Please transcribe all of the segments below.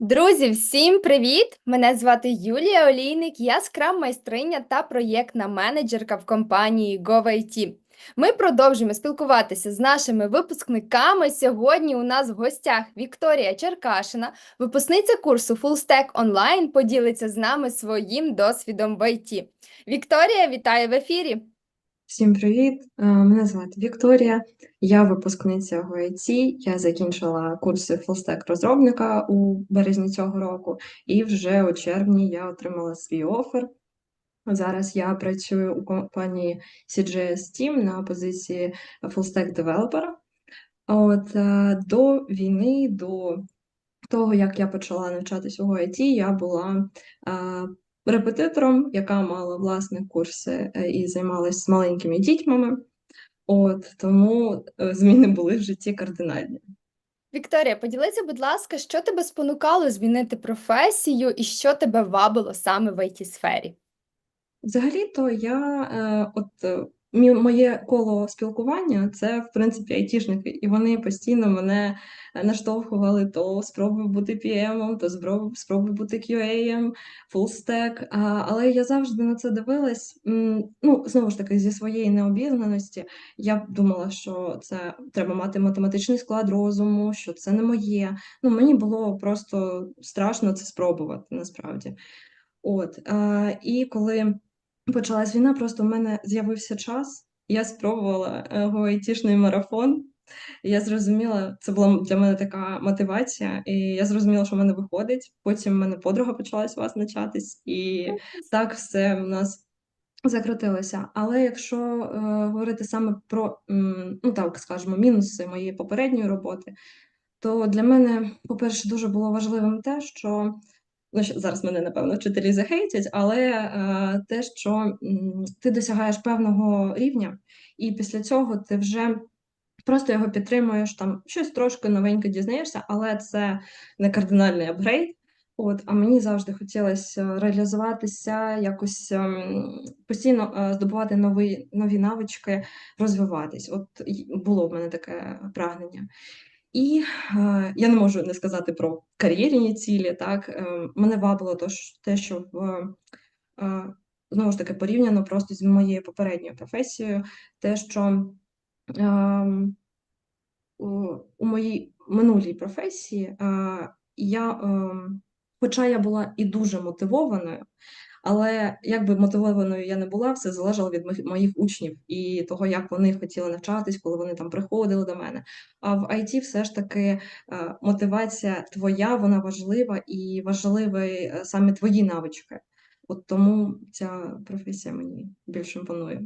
Друзі, всім привіт! Мене звати Юлія Олійник, я скрам-майстриня та проєктна менеджерка в компанії GoVIT. Ми продовжуємо спілкуватися з нашими випускниками. Сьогодні у нас в гостях Вікторія Черкашина, випускниця курсу Full Stack Online, поділиться з нами своїм досвідом в ІТ. Вікторія, вітаю в ефірі! Всім привіт! Е, Мене звати Вікторія, я випускниця ГОІТ. Я закінчила курси фулстек розробника у березні цього року, і вже у червні я отримала свій офер. Зараз я працюю у компанії CGS Team на позиції фулстек девелопера. От е, до війни, до того, як я почала навчатись у ГОІТ, я була е, репетитором, яка мала власні курси е, і займалась з маленькими дітьми. От тому е, зміни були в житті кардинальні. Вікторія, поділися, будь ласка, що тебе спонукало змінити професію і що тебе вабило саме в it сфері Взагалі-то я е, от е, моє коло спілкування це в принципі айтішники, і вони постійно мене е, наштовхували то спробуй бути PM, то спробуй, бути QA, фулстек. Але я завжди на це дивилась. Ну, знову ж таки, зі своєї необізнаності я думала, що це треба мати математичний склад розуму, що це не моє. Ну, мені було просто страшно це спробувати насправді. От, е, і коли почалась війна, просто в мене з'явився час, я спробувала е, гоайтішний марафон. І я зрозуміла, це була для мене така мотивація, і я зрозуміла, що в мене виходить. Потім в мене подруга почалась вас навчатись, і так все в нас закрутилося. Але якщо е, говорити саме про, м, ну так скажемо, мінуси моєї попередньої роботи, то для мене, по-перше, дуже було важливим те, що ну, зараз мене, напевно, вчителі захейтять, але е, те, що м, ти досягаєш певного рівня, і після цього ти вже просто його підтримуєш, там щось трошки новеньке дізнаєшся, але це не кардинальний апгрейд. От, а мені завжди хотілося реалізуватися, якось ем, постійно е, здобувати нові, нові навички, розвиватись. От було в мене таке прагнення. І е, я не можу не сказати про кар'єрні цілі. Так е, мене вабило то, те, що в е, знову ж таки порівняно просто з моєю попередньою професією, те, що е, у, у моїй минулій професії е, я, е, хоча я була і дуже мотивованою, але як би мотивованою я не була, все залежало від моїх- учнів і того, як вони хотіли навчатись, коли вони там приходили до мене. А в IT все ж таки е, мотивація твоя, вона важлива і важливі е, саме твої навички. От тому ця професія мені більше імпонує.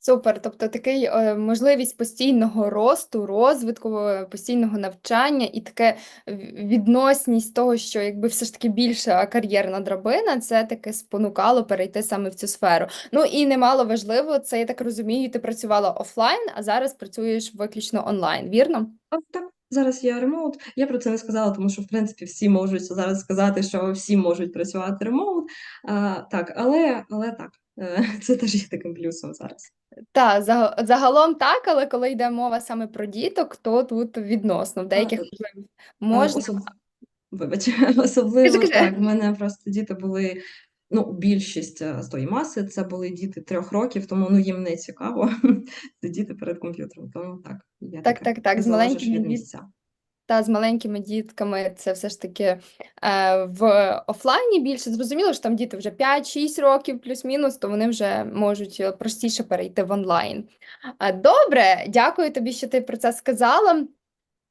Супер, тобто такий е, можливість постійного росту, розвитку, е, постійного навчання і таке відносність того, що якби все ж таки більша кар'єрна драбина, це таке спонукало перейти саме в цю сферу. Ну і немало важливо, це я так розумію, ти працювала офлайн, а зараз працюєш виключно онлайн, вірно? Так, зараз я ремоут. Я про це не сказала, тому що в принципі всі можуть зараз сказати, що всі можуть працювати ремоут. А, так, але, але так, е, це теж є таким плюсом зараз. Так, загалом так, але коли йде мова саме про діток, то тут відносно. В деяких можливо, можна. особ... Вибач, особливо так. В мене просто діти були. Ну, більшість е, з тої маси це були діти трьох років, тому ну їм не цікаво сидіти перед комп'ютером. Тому так, я Так, так, так, так, з маленькими місця. Та з маленькими дітками це все ж таки е, в офлайні більше. Зрозуміло, що там діти вже 5-6 років плюс-мінус, то вони вже можуть е, простіше перейти в онлайн. Е, Добре, дякую тобі, що ти про це сказала.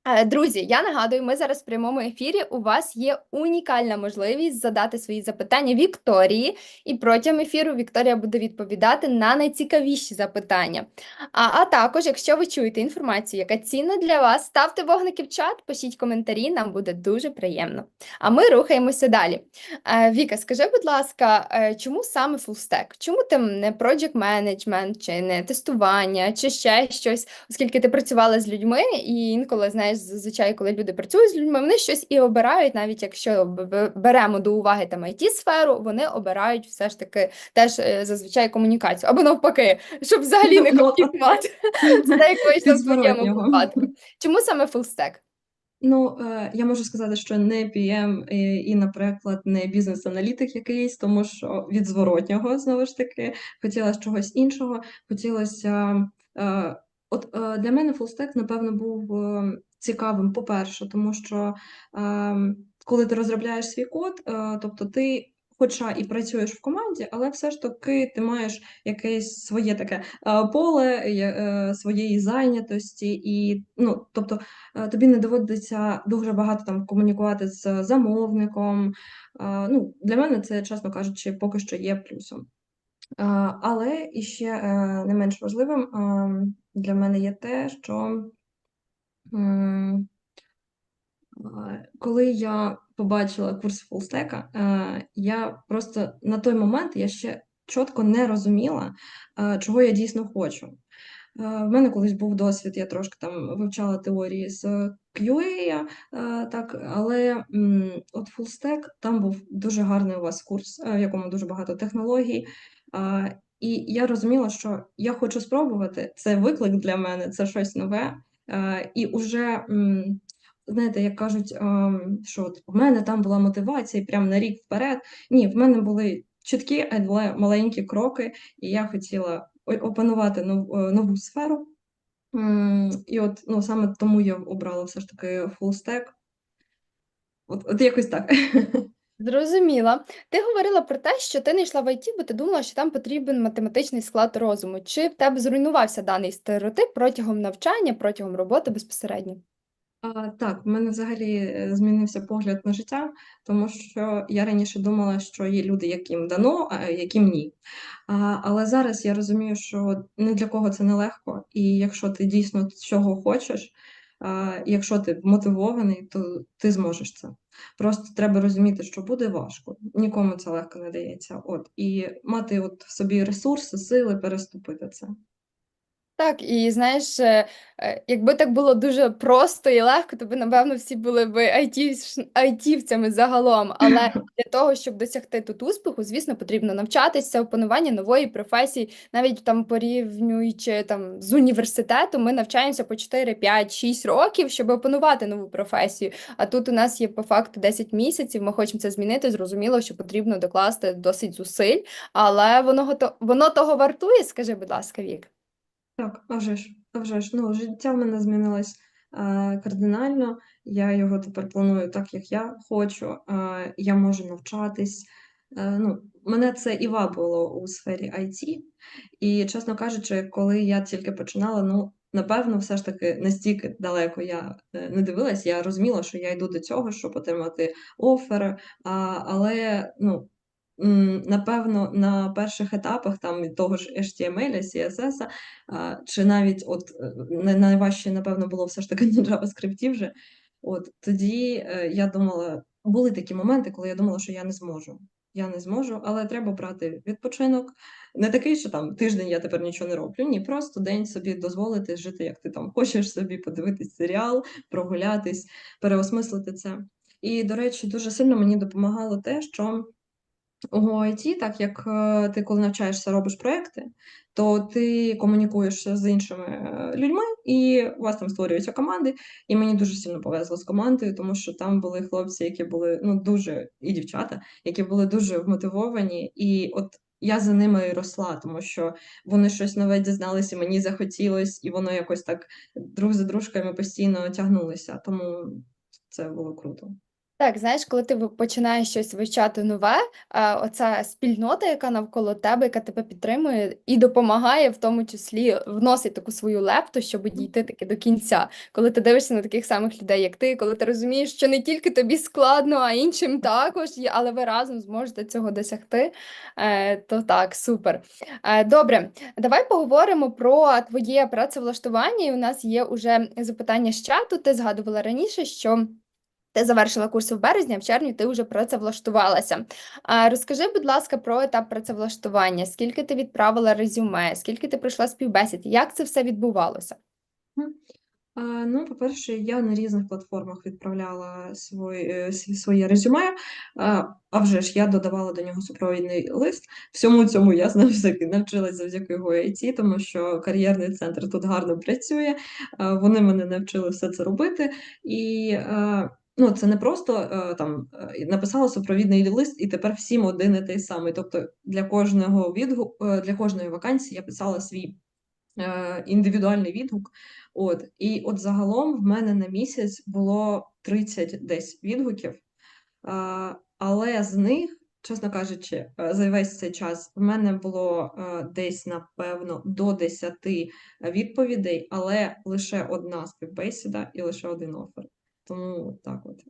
Е, Друзі, я нагадую, ми зараз в прямому ефірі. У вас є унікальна можливість задати свої запитання Вікторії, і протягом ефіру Вікторія буде відповідати на найцікавіші запитання. А, а також, якщо ви чуєте інформацію, яка цінна для вас, ставте вогники в чат, пишіть коментарі, нам буде дуже приємно. А ми рухаємося далі. Е, Віка, скажи, будь ласка, е, чому саме фулстек? Чому там не project management, чи не тестування, чи ще щось, оскільки ти працювала з людьми, і інколи, знаєш, зазвичай, коли люди працюють з людьми, вони щось і обирають, навіть якщо беремо до уваги там it сферу вони обирають все ж таки теж е, зазвичай комунікацію, або навпаки, щоб взагалі не комунікувати. Це як вийшло в випадку. Чому саме фулстек? Ну, е, я можу сказати, що не PM і, і, наприклад, не бізнес-аналітик якийсь, тому що від зворотнього знову ж таки хотілося чогось іншого. Хотілося е, от е, для мене фулстек, напевно, був е, цікавим, по-перше, тому що е, коли ти розробляєш свій код, е, тобто ти. Хоча і працюєш в команді, але все ж таки ти маєш якесь своє таке е, поле е, своєї зайнятості, і ну тобто тобі не доводиться дуже багато там комунікувати з замовником. Ну, для мене це, чесно кажучи, поки що є плюсом. Але іще е, не менш важливим е, для мене є те, що коли я побачила курс фулстека, е, я просто на той момент я ще чітко не розуміла, е, чого я дійсно хочу. Е, В мене колись був досвід, я трошки там вивчала теорії з QA, так, але от FullStack, там був дуже гарний у вас курс, в якому дуже багато технологій. І я розуміла, що я хочу спробувати, це виклик для мене, це щось нове. Е, І уже, знаєте, як кажуть, ем, що в мене там була мотивація прямо на рік вперед. Ні, в мене були чіткі, але маленькі кроки, і я хотіла опанувати е, нову сферу. І от ну, саме тому я обрала все ж таки stack. От, от якось так. Зрозуміла. Ти говорила про те, що ти не йшла в ІТ, бо ти думала, що там потрібен математичний склад розуму. Чи в тебе зруйнувався даний стереотип протягом навчання, протягом роботи безпосередньо? А, так, в мене взагалі е, змінився погляд на життя, тому що я раніше думала, що є люди, яким дано, а яким ні. А, але зараз я розумію, що не для кого це нелегко, і якщо ти дійсно цього хочеш, якщо ти мотивований, то ти зможеш це. Просто треба розуміти, що буде важко. Нікому це легко не дається. От і мати от в собі ресурси, сили переступити це. Так, і знаєш, е, е, якби так було дуже просто і легко, то би, напевно, всі були б айтівцями загалом. Але для того, щоб досягти тут успіху, звісно, потрібно навчатися, опанування нової професії. Навіть там порівнюючи там з університету, ми навчаємося по 4, 5, 6 років, щоб опанувати нову професію. А тут у нас є по факту 10 місяців. Ми хочемо це змінити. Зрозуміло, що потрібно докласти досить зусиль, але воно гото- воно того вартує, скажи, будь ласка, Вік. Так, а вже ж, а вже ж. Ну, життя в мене змінилось е, кардинально. Я його тепер планую так, як я хочу. Е, я можу навчатись. Е, ну, мене це і вабило у сфері IT. І, чесно кажучи, коли я тільки починала, ну, напевно, все ж таки настільки далеко я е, не дивилась. Я розуміла, що я йду до цього, щоб отримати офер. А, але, ну, напевно, на перших етапах там того ж HTML, CSS, чи навіть от е, найважче, напевно, було все ж таки на JavaScript вже. От тоді е, я думала, були такі моменти, коли я думала, що я не зможу. Я не зможу, але треба брати відпочинок. Не такий, що там тиждень я тепер нічого не роблю. Ні, просто день собі дозволити жити, як ти там хочеш собі, подивитись серіал, прогулятись, переосмислити це. І, до речі, дуже сильно мені допомагало те, що у IT, так як е, ти коли навчаєшся, робиш проекти, то ти комунікуєш з іншими е, людьми, і у вас там створюються команди. І мені дуже сильно повезло з командою, тому що там були хлопці, які були ну дуже і дівчата, які були дуже вмотивовані. І от я за ними і росла, тому що вони щось нове дізналися, мені захотілось, і воно якось так друг за дружками постійно тягнулося. Тому це було круто. Так, знаєш, коли ти ви- починаєш щось вивчати нове, оця спільнота, яка навколо тебе, яка тебе підтримує і допомагає, в тому числі вносить таку свою лепту, щоб дійти таки до кінця. Коли ти дивишся на таких самих людей, як ти, коли ти розумієш, що не тільки тобі складно, а іншим також, є, але ви разом зможете цього досягти, е, то так, супер. Е, Добре, давай поговоримо про твоє працевлаштування. І у нас є уже запитання з чату. Ти згадувала раніше, що. Ти завершила курси в березні, а в червні ти вже працевлаштувалася. Розкажи, будь ласка, про етап працевлаштування. Скільки ти відправила резюме, скільки ти пройшла співбесід, як це все відбувалося? Ну, по-перше, я на різних платформах відправляла свої, е, своє резюме, а, вже ж я додавала до нього супровідний лист. Всьому цьому я знову ж таки навчилась завдяки GoIT, тому що кар'єрний центр тут гарно працює. Вони мене навчили все це робити. І е, ну, це не просто е, там е, написала супровідний лист, і тепер всім один і той самий. Тобто для кожного відгу, е, для кожної вакансії я писала свій індивідуальний відгук. От, і от загалом в мене на місяць було 30 десь відгуків, але з них, чесно кажучи, за весь цей час в мене було десь, напевно, до 10 відповідей, але лише одна співбесіда і лише один офер. Тому так от.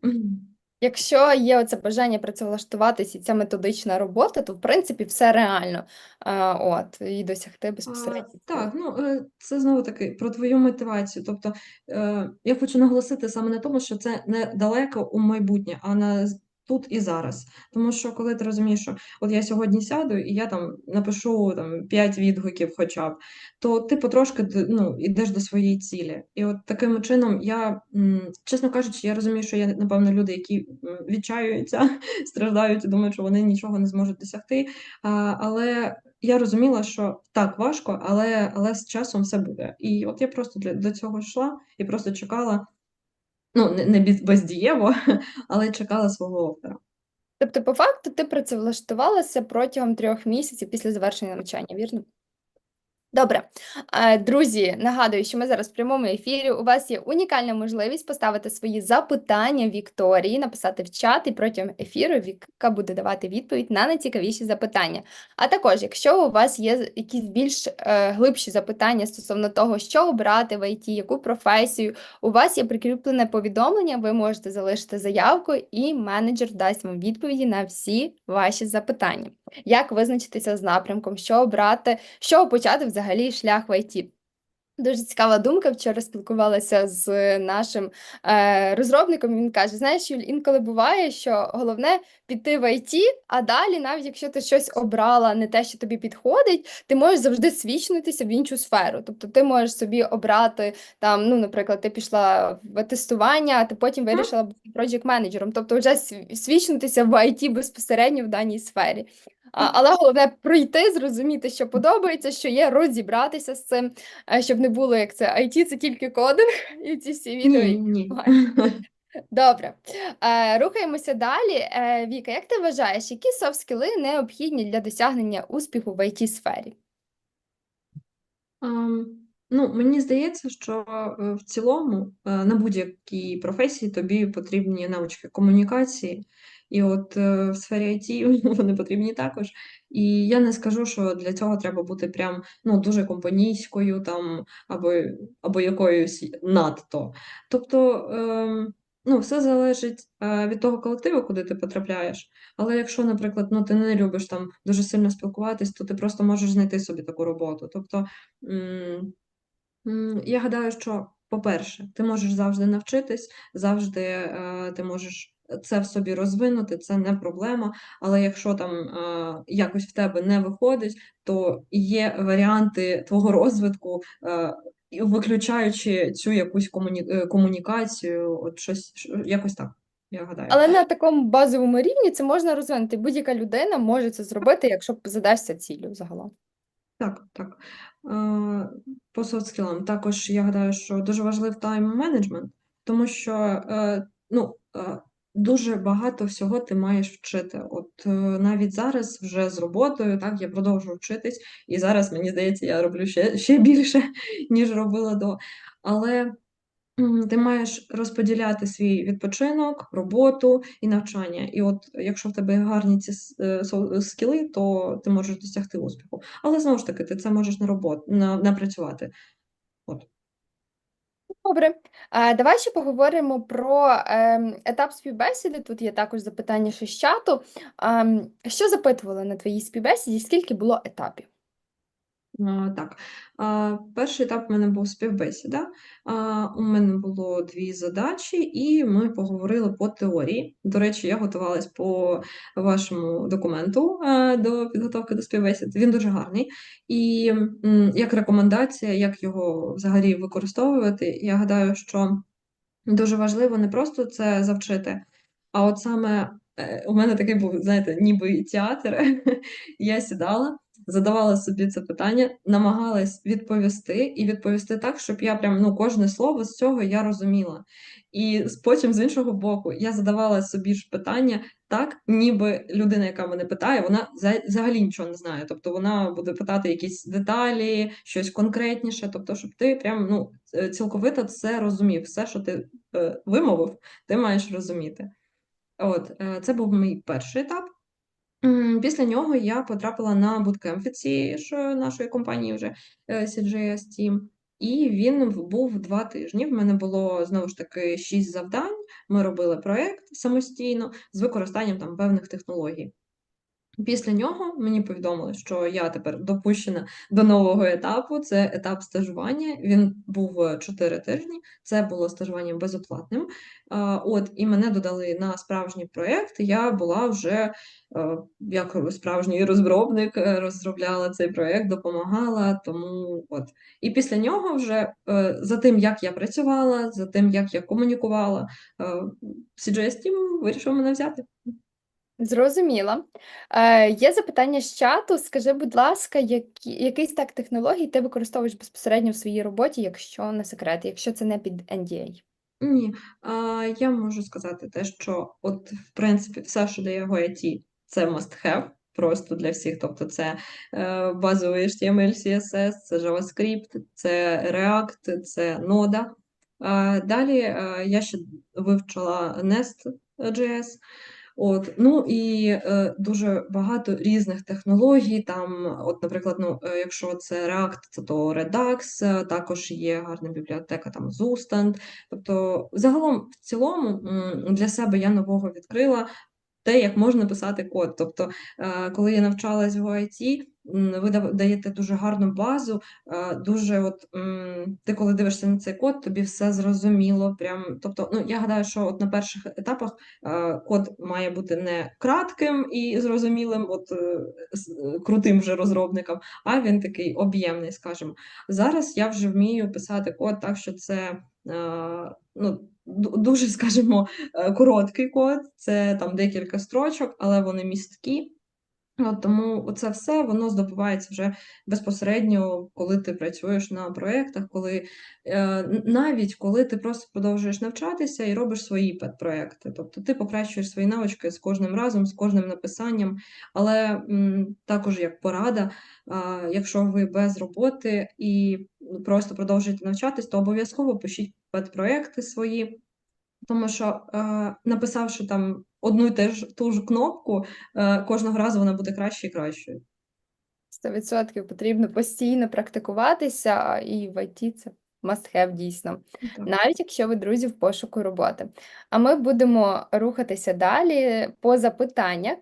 Якщо є оце бажання працевлаштуватись і ця методична робота, то в принципі все реально. А, от, і досягти А, безпосередньо. так, ну е, це знову таки про твою мотивацію. Тобто е, я хочу наголосити саме на тому, що це не далеко у майбутнє, а на тут і зараз. Тому що коли ти розумієш, що от я сьогодні сяду і я там напишу там 5 відгуків хоча б, то ти потрошки ну, йдеш до своєї цілі. І от таким чином я, чесно кажучи, я розумію, що є, напевно, люди, які м, відчаюються, страждають і думають, що вони нічого не зможуть досягти. Але я розуміла, що так важко, але, але з часом все буде. І от я просто для, до цього йшла і просто чекала, ну, не, не без- бездієво, але чекала свого оффера. Тобто, по факту, ти працевлаштувалася протягом трьох місяців після завершення навчання, вірно? Добре, Е, друзі, нагадую, що ми зараз в прямому ефірі. У вас є унікальна можливість поставити свої запитання Вікторії, написати в чат, і протягом ефіру Віка буде давати відповідь на найцікавіші запитання. А також, якщо у вас є якісь більш е, глибші запитання стосовно того, що обрати в ІТ, яку професію, у вас є прикріплене повідомлення, ви можете залишити заявку, і менеджер дасть вам відповіді на всі ваші запитання. Як визначитися з напрямком, що обрати, чого почати взагалі шлях в ІТ? Дуже цікава думка. Вчора спілкувалася з нашим е, розробником. Він каже: знаєш, Юль, інколи буває, що головне піти в ІТ, а далі, навіть якщо ти щось обрала, не те, що тобі підходить, ти можеш завжди свічнутися в іншу сферу. Тобто ти можеш собі обрати там, ну, наприклад, ти пішла в тестування, а ти потім вирішила бути проджект менеджером. Тобто, вже свічнутися в ІТ безпосередньо в даній сфері. Але головне пройти, зрозуміти, що подобається, що є, розібратися з цим, е, щоб не було як це IT, це тільки кодинг і ці всі відео. Ні, ні. Добре, е, рухаємося далі. Е, Віка, як ти вважаєш, які софт-скіли необхідні для досягнення успіху в it сфері Ам, ну, мені здається, що в цілому на будь-якій професії тобі потрібні навички комунікації, і от е, в сфері IT вони потрібні також. І я не скажу, що для цього треба бути прям ну, дуже компанійською там або, або якоюсь надто. Тобто, ем, ну, все залежить е, від того колективу, куди ти потрапляєш. Але якщо, наприклад, ну, ти не любиш там дуже сильно спілкуватись, то ти просто можеш знайти собі таку роботу. Тобто, я гадаю, що, по-перше, ти можеш завжди навчитись, завжди е, ти можеш це в собі розвинути, це не проблема. Але якщо там е, якось в тебе не виходить, то є варіанти твого розвитку. Е, Виключаючи цю якусь комуні... е, комунікацію, от щось якось так, я гадаю. Але на такому базовому рівні це можна розвинути. Будь-яка людина може це зробити, якщо задасться ціллю загалом. Так, так. Е, По софт-скілам також я гадаю, що дуже важлив тайм-менеджмент, тому що е, ну, дуже багато всього ти маєш вчити. От е, навіть зараз вже з роботою, так, я продовжую вчитись, і зараз, мені здається, я роблю ще, ще більше, ніж робила до. Але Ти маєш розподіляти свій відпочинок, роботу і навчання. І от якщо в тебе гарні ці е, скіли, то ти можеш досягти успіху. Але знову ж таки, ти це можеш на робот, на, напрацювати. Добре, а, давай ще поговоримо про ем, етап співбесіди. Тут є також запитання ще з чату. Ем, що запитували на твоїй співбесіді? Скільки було етапів? Так, перший етап у мене був співбесіда. У мене було дві задачі, і ми поговорили по теорії. До речі, я готувалась по вашому документу е, до підготовки до співбесід. Він дуже гарний. І як рекомендація, як його взагалі використовувати, я гадаю, що дуже важливо не просто це завчити, а от саме е, у мене такий був, знаєте, ніби театр. Я сідала, задавала собі це питання, намагалась відповісти і відповісти так, щоб я прям ну кожне слово з цього я розуміла. І потім з іншого боку я задавала собі ж питання так, ніби людина, яка мене питає, вона взагалі нічого не знає. Тобто вона буде питати якісь деталі, щось конкретніше. Тобто, щоб ти прям ну е, цілковито це розумів. Все, що ти е, вимовив, ти маєш розуміти. От, е, це був мій перший етап. Після нього я потрапила на буткемп від цієї ж нашої компанії вже е, CGS Team. І він був два тижні. В мене було знову ж таки шість завдань. Ми робили проєкт самостійно з використанням там певних технологій. Після нього мені повідомили, що я тепер допущена до нового етапу. Це етап стажування. Він був е, 4 тижні. Це було стажування безоплатним. От і мене додали на справжній проєкт. Я була вже е, як справжній розробник, е, розробляла цей проєкт, допомагала. Тому от і після нього, вже е, за тим, як я працювала, за тим, як я комунікувала, е, CGS Team вирішив мене взяти. Зрозуміла. Е, є запитання з чату. Скажи, будь ласка, які, який стак технологій ти використовуєш безпосередньо в своїй роботі, якщо не секрет, якщо це не під NDA? Ні, а, я можу сказати те, що от, в принципі, все, що дає GoIT, це must have просто для всіх. Тобто це е, базовий HTML, CSS, це JavaScript, це React, це Node. А, далі е, я ще вивчила Nest.js. От, ну і е, дуже багато різних технологій. Там, от, наприклад, ну, е, якщо це React, це то Redux, е, також є гарна бібліотека там Zustand. Тобто, загалом, в цілому, для себе я нового відкрила те, як можна писати код. Тобто, е, коли я навчалась в IT, ви даєте дуже гарну базу, е, дуже от ти коли дивишся на цей код, тобі все зрозуміло. Прям, тобто, ну я гадаю, що от на перших етапах е, код має бути не кратким і зрозумілим, от е, крутим вже розробникам, а він такий об'ємний, скажімо. Зараз я вже вмію писати код так, що це ну, дуже, скажімо, короткий код, це там декілька строчок, але вони місткі. От тому це все воно здобувається вже безпосередньо, коли ти працюєш на проєктах, коли е, навіть коли ти просто продовжуєш навчатися і робиш свої педпроекти. Тобто ти покращуєш свої навички з кожним разом, з кожним написанням. Але також як порада, якщо ви без роботи і просто продовжуєте навчатись, то обов'язково пишіть педпроекти свої. Тому що е, написавши там одну і те ж ту ж кнопку, е, кожного разу вона буде краще і кращою. 100% потрібно постійно практикуватися, і в IT це must have дійсно. Так. навіть якщо ви друзі в пошуку роботи. А ми будемо рухатися далі по запитання.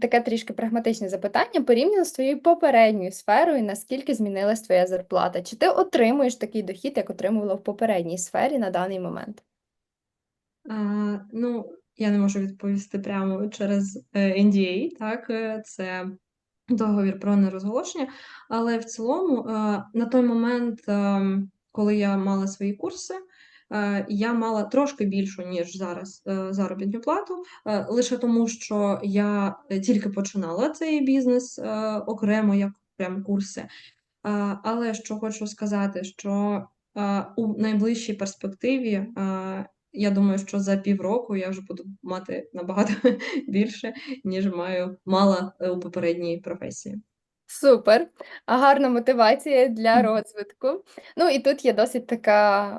Таке трішки прагматичне запитання порівняно з твоєю попередньою сферою, наскільки змінилась твоя зарплата? Чи ти отримуєш такий дохід, як отримувала в попередній сфері на даний момент? А, ну, я не можу відповісти прямо через е, NDA, так, е, це договір про нерозголошення, але в цілому, е, на той момент, е, коли я мала свої курси, е, я мала трошки більшу, ніж зараз, е, заробітну плату, е, лише тому, що я е, тільки починала цей бізнес е, окремо, як прям курси. Але що хочу сказати, що у найближчій перспективі, я думаю, що за півроку я вже буду мати набагато більше, ніж маю мала е, у попередній професії. Супер, а гарна мотивація для розвитку. Ну і тут є досить така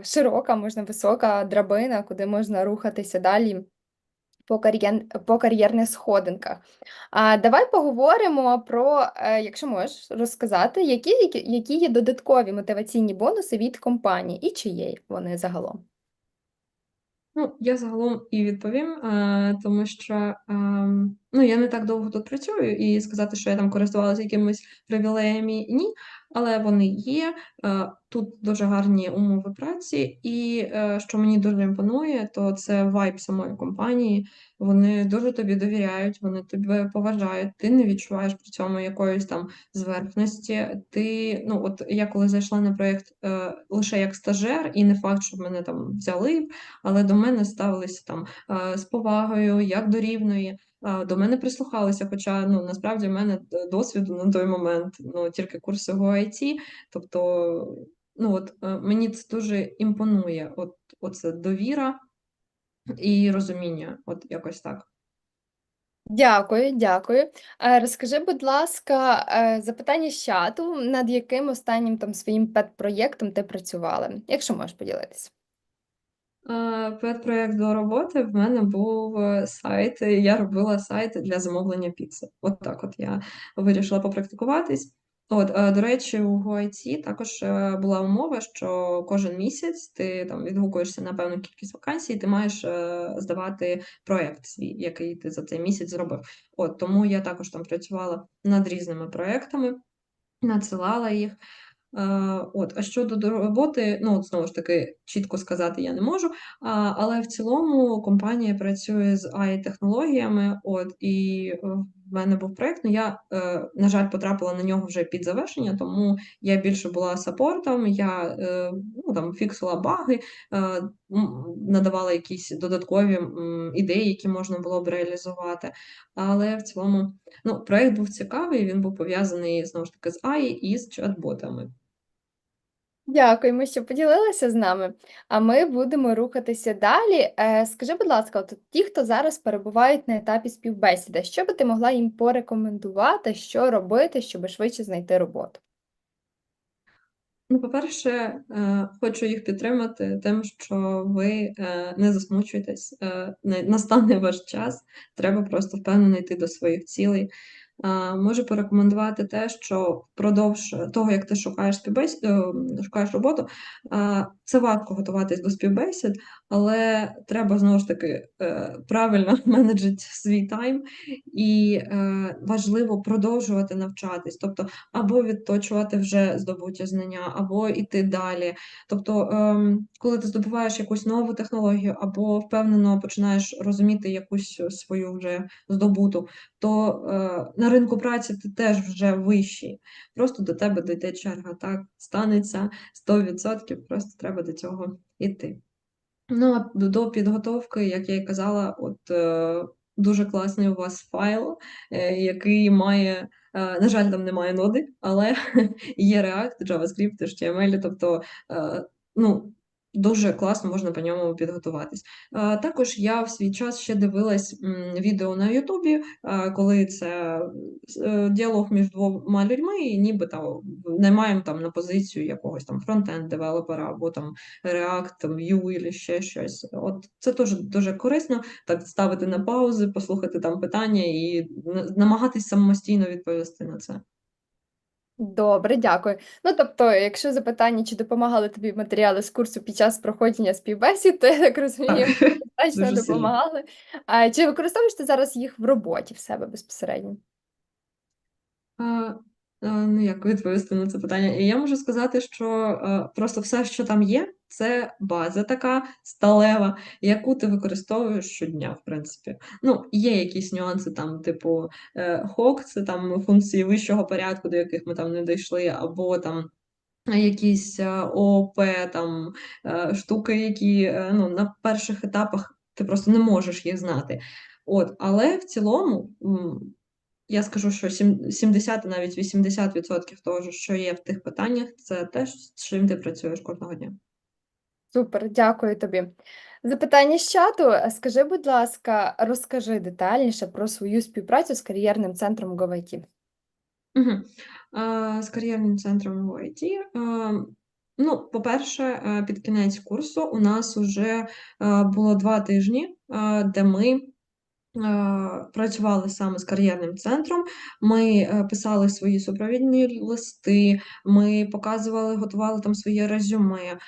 е, широка, можна висока драбина, куди можна рухатися далі по кар'єр, по кар'єрних сходинках. А давай поговоримо про, е, якщо можеш розказати, які, які, які є додаткові мотиваційні бонуси від компанії і чи є вони загалом. Ну, я загалом і відповім, е, тому що ем, Ну, я не так довго тут працюю, і сказати, що я там користувалася якимись привілеями, ні, але вони є. Е, Тут дуже гарні умови праці, і е, що мені дуже імпонує, то це вайб самої компанії. Вони дуже тобі довіряють, вони тебе поважають. Ти не відчуваєш при цьому якоїсь там зверхності. Ти, ну от я коли зайшла на проєкт е, лише як стажер, і не факт, що мене там взяли, але до мене ставилися там з повагою, як до рівної. А, До мене прислухалися, хоча ну насправді в мене досвіду на той момент ну тільки курси ГОІТ, тобто ну от е, мені це дуже імпонує. От оце довіра і розуміння, от якось так. Дякую, дякую. Е, Розкажи, будь ласка, е, запитання з чату, над яким останнім там своїм пет-проєктом ти працювала, якщо можеш поділитися. Е, Педпроєкт до роботи в мене був е, сайт. Я робила сайт для замовлення піци. От так от я вирішила попрактикуватись. От, е, до речі, у GoIT також була умова, що кожен місяць ти там відгукуєшся на певну кількість вакансій, ти маєш здавати проєкт свій, який ти за цей місяць зробив. От тому я також там працювала над різними проєктами, надсилала їх. Е, От, а щодо до роботи, ну от знову ж таки, чітко сказати я не можу. А, але в цілому компанія працює з AI-технологіями. От і е, в мене був проєкт, ну я, е, на жаль, потрапила на нього вже під завершення, тому я більше була саппортом, я ну, там фіксила баги, надавала якісь додаткові ідеї, які можна було б реалізувати. Але в цілому, ну, проєкт був цікавий, він був пов'язаний знову ж таки з AI і з чат-ботами. Дякуємо, що поділилася з нами. А ми будемо рухатися далі. Е, Скажи, будь ласка, от ті, хто зараз перебувають на етапі співбесіди, що би ти могла їм порекомендувати, що робити, щоб швидше знайти роботу? Ну, по-перше, е, хочу їх підтримати тим, що ви е, не засмучуєтесь, не- настане ваш час, треба просто впевнено йти до своїх цілей. Можу порекомендувати те, що впродовж того, як ти шукаєш співбесід, шукаєш роботу, це важко готуватись до співбесід, але треба знову ж таки е, правильно менеджити свій тайм, і е, важливо продовжувати навчатись, тобто або відточувати вже здобуті знання, або йти далі. Тобто, ем, коли ти здобуваєш якусь нову технологію, або впевнено починаєш розуміти якусь свою вже здобуту, то е, на ринку праці ти теж вже вищий. Просто до тебе дійде черга. Так станеться 100%, просто треба до цього йти. Ну, а до підготовки, як я і казала, от е, дуже класний у вас файл, е, який має, е, на жаль, там немає ноди, але є React, JavaScript, HTML, тобто, е, ну, дуже класно можна по ньому підготуватись. Також я в свій час ще дивилась відео на Ютубі, коли це е, діалог між двома людьми, і ніби там наймаємо там на позицію якогось там фронтенд девелопера або там React, там, Vue, або ще щось. От це теж дуже корисно, так ставити на паузи, послухати там питання і намагатись самостійно відповісти на це. Добре, дякую. Ну, тобто, якщо запитання, чи допомагали тобі матеріали з курсу під час проходження співбесід, то я так розумію, Так, дуже сильно. допомагали. А чи використовуєш ти зараз їх в роботі в себе безпосередньо? А, а, ну, як відповісти на це питання? І я можу сказати, що е, просто все, що там є, це база така сталева, яку ти використовуєш щодня, в принципі. Ну, є якісь нюанси, там, типу, е, хок, це там функції вищого порядку, до яких ми там не дійшли, або там. Якісь е, ООП, там е, штуки, які ну, на перших етапах ти просто не можеш їх знати. От, але в цілому я скажу, що сім- 70, навіть 80% того, що є в тих питаннях, це те, з чим ти працюєш кожного дня. Супер, дякую тобі. Запитання з чату. Е, Скажи, будь ласка, розкажи детальніше про свою співпрацю з кар'єрним центром GoIT. Угу. З кар'єрним центром в Ну, по-перше, е, під кінець курсу у нас вже було два тижні, е, де ми е, працювали саме з кар'єрним центром. Ми е, писали свої супровідні листи, ми показували, готували там своє резюме.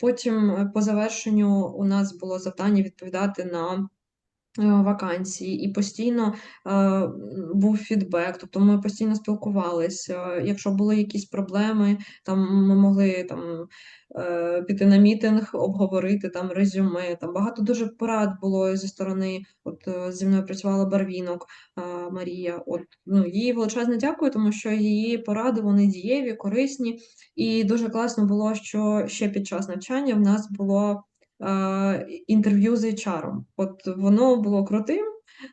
Потім, е, по завершенню, у нас було завдання відповідати на вакансії, і постійно е, був фідбек, тобто ми постійно спілкувалися. Якщо були якісь проблеми, там ми могли там е, піти на мітинг, обговорити там резюме. Там багато дуже порад було зі сторони. От е, зі мною працювала Барвінок е, Марія. От ну їй величезне дякую, тому що її поради вони дієві, корисні. І дуже класно було, що ще під час навчання в нас було е, інтерв'ю з HR. От воно було крутим.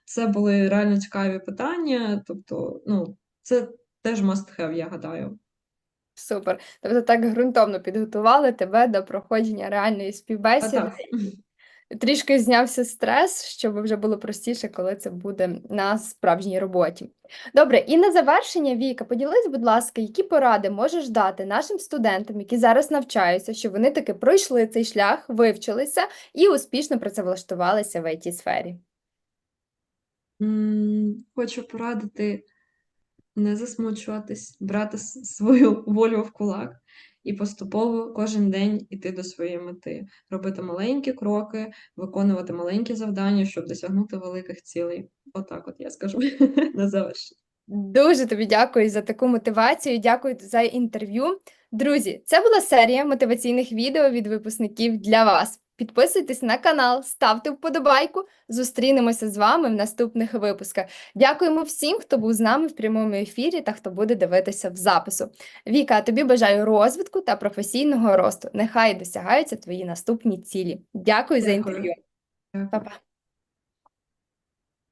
Це були реально цікаві питання. Тобто, ну, це теж must have, я гадаю. Супер. Тобто так ґрунтовно підготували тебе до проходження реальної А співбесіди. так. Трішки знявся стрес, щоб вже було простіше, коли це буде на справжній роботі. Добре, і на завершення, Віка, поділись, будь ласка, які поради можеш дати нашим студентам, які зараз навчаються, щоб вони таки пройшли цей шлях, вивчилися і успішно працевлаштувалися в it сфері Хочу порадити не засмучуватись, брати свою волю в кулак і поступово кожен день іти до своєї мети, робити маленькі кроки, виконувати маленькі завдання, щоб досягнути великих цілей. Отак, от я скажу на завершення. Дуже тобі дякую за таку мотивацію. Дякую за інтерв'ю. Друзі, це була серія мотиваційних відео від випускників для вас. Підписуйтесь на канал, ставте вподобайку. Зустрінемося з вами в наступних випусках. Дякуємо всім, хто був з нами в прямому ефірі та хто буде дивитися в запису. Віка, тобі бажаю розвитку та професійного росту. Нехай досягаються твої наступні цілі. Дякую за інтерв'ю. Па-па.